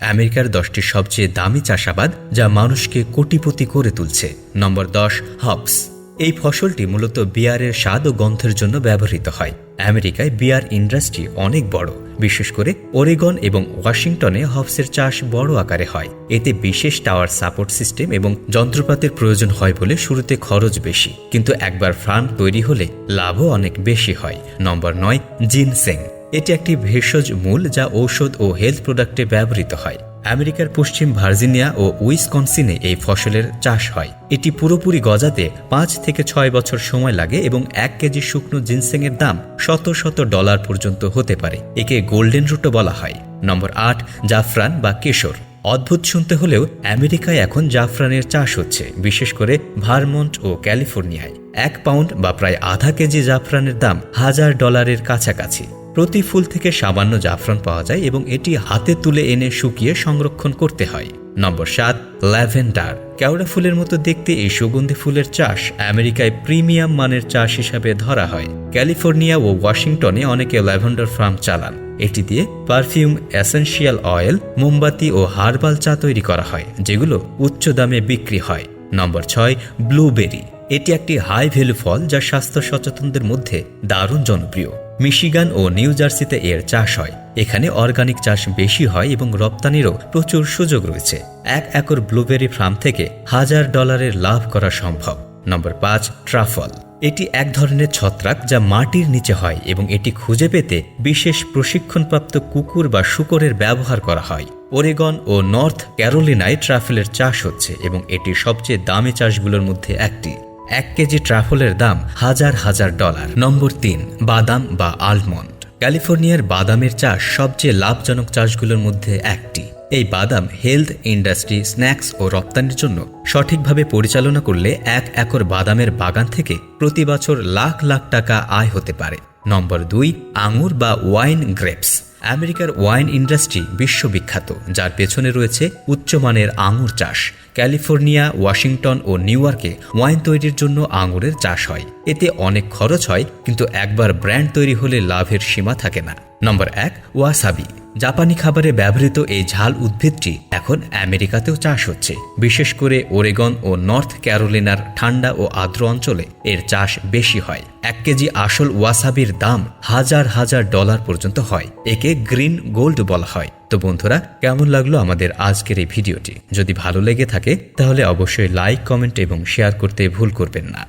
আমেরিকার দশটি সবচেয়ে দামি চাষাবাদ যা মানুষকে কোটিপতি করে তুলছে। নম্বর দশ হপস এই ফসলটি মূলত বিয়ারের স্বাদ ও গন্ধের জন্য ব্যবহৃত হয়। আমেরিকায় বিয়ার ইন্ডাস্ট্রি অনেক বড়। বিশেষ করে ওরেগন এবং ওয়াশিংটনে হপসের চাষ বড় আকারে হয়। এতে বিশেষ টাওয়ার সাপোর্ট সিস্টেম এবং যন্ত্রপাতির প্রয়োজন হয় বলে শুরুতে খরচ বেশি। কিন্তু একবার ফার্ম তৈরি হলে লাভও অনেক বেশি হয়। নম্বর নয়, জিনসেং। এটি একটি ভেষজ মূল যা ঔষধ ও হেলথ প্রোডাক্টে ব্যবহৃত হয়। আমেরিকার পশ্চিম ভার্জিনিয়া ও উইসকনসিনে এই ফসলের চাষ হয়। এটি পুরোপুরি গজাতে পাঁচ থেকে ছয় বছর সময় লাগে এবং এক কেজি শুকনো জিনসেংয়ের দাম শত শত ডলার পর্যন্ত হতে পারে। একে গোল্ডেন রুটও বলা হয়। নম্বর আট, জাফরান বা কেশর। অদ্ভুত শুনতে হলেও আমেরিকায় এখন জাফরানের চাষ হচ্ছে, বিশেষ করে ভারমন্ট ও ক্যালিফোর্নিয়ায়। এক পাউন্ড বা প্রায় আধা কেজি জাফরানের দাম হাজার ডলারের কাছাকাছি। প্রতি ফুল থেকে সামান্য জাফরান পাওয়া যায় এবং এটি হাতে তুলে এনে শুকিয়ে সংরক্ষণ করতে হয়। নম্বর সাত, ল্যাভেন্ডার। কেওড়া ফুলের মতো দেখতে এই সুগন্ধি ফুলের চাষ আমেরিকায় প্রিমিয়াম মানের চাষ হিসাবে ধরা হয়। ক্যালিফোর্নিয়া ও ওয়াশিংটনে অনেকে ল্যাভেন্ডার ফার্ম চালান। এটি দিয়ে পারফিউম, এসেনশিয়াল অয়েল, মোমবাতি ও হার্বাল চা তৈরি করা হয়, যেগুলো উচ্চ দামে বিক্রি হয়। নম্বর ছয়, ব্লুবেরি। এটি একটি হাই ভ্যালু ফল যা স্বাস্থ্য সচেতনদের মধ্যে দারুণ জনপ্রিয়। মিশিগান ও নিউ জার্সিতে এর চাষ হয়। এখানে অর্গানিক চাষ বেশি হয় এবং রপ্তানিরও প্রচুর সুযোগ রয়েছে। এক একর ব্লুবেরি ফার্ম থেকে হাজার ডলারের লাভ করা সম্ভব। নম্বর পাঁচ, ট্রাফল। এটি এক ধরনের ছত্রাক যা মাটির নিচে হয় এবং এটি খুঁজে পেতে বিশেষ প্রশিক্ষণপ্রাপ্ত কুকুর বা শুকরের ব্যবহার করা হয়। ওরেগন ও নর্থ ক্যারোলিনায় ট্রাফেলের চাষ হচ্ছে এবং এটি সবচেয়ে দামি চাষগুলোর মধ্যে একটি। এক কেজি ট্রাফলের দাম হাজার হাজার ডলার। নম্বর তিন, বাদাম বা আলমন্ড। ক্যালিফোর্নিয়ার বাদামের চাষ সবচেয়ে লাভজনক চাষগুলোর মধ্যে একটি। এই বাদাম হেলথ ইন্ডাস্ট্রি, স্ন্যাক্স ও রপ্তানির জন্য সঠিকভাবে পরিচালনা করলে এক একর বাদামের বাগান থেকে প্রতি বছর লাখ লাখ টাকা আয় হতে পারে। নম্বর দুই, আঙুর বা ওয়াইন গ্রেপস। আমেরিকার ওয়াইন ইন্ডাস্ট্রি বিশ্ববিখ্যাত, যার পেছনে রয়েছে উচ্চমানের আঙুর চাষ। ক্যালিফোর্নিয়া, ওয়াশিংটন ও নিউ ইয়র্কে ওয়াইন তৈরির জন্য আঙুরের চাষ হয়। এতে অনেক খরচ হয়, কিন্তু একবার ব্র্যান্ড তৈরি হলে লাভের সীমা থাকে না। নম্বর এক, ওয়াসাবি। জাপানি খাবারে ব্যবহৃত এই ঝাল উদ্ভিদটি এখন আমেরিকাতেও চাষ হচ্ছে। বিশেষ করে ওরেগন ও নর্থ ক্যারোলিনার ঠান্ডা ও আর্দ্র অঞ্চলে এর চাষ বেশি হয়। এক কেজি আসল ওয়াসাবির দাম হাজার হাজার ডলার পর্যন্ত হয়। একে গ্রিন গোল্ড বলা হয়। তো বন্ধুরা, কেমন লাগল আমাদের আজকের এই ভিডিওটি? যদি ভালো লেগে থাকে, তাহলে অবশ্যই লাইক, কমেন্ট এবং শেয়ার করতে ভুল করবেন না।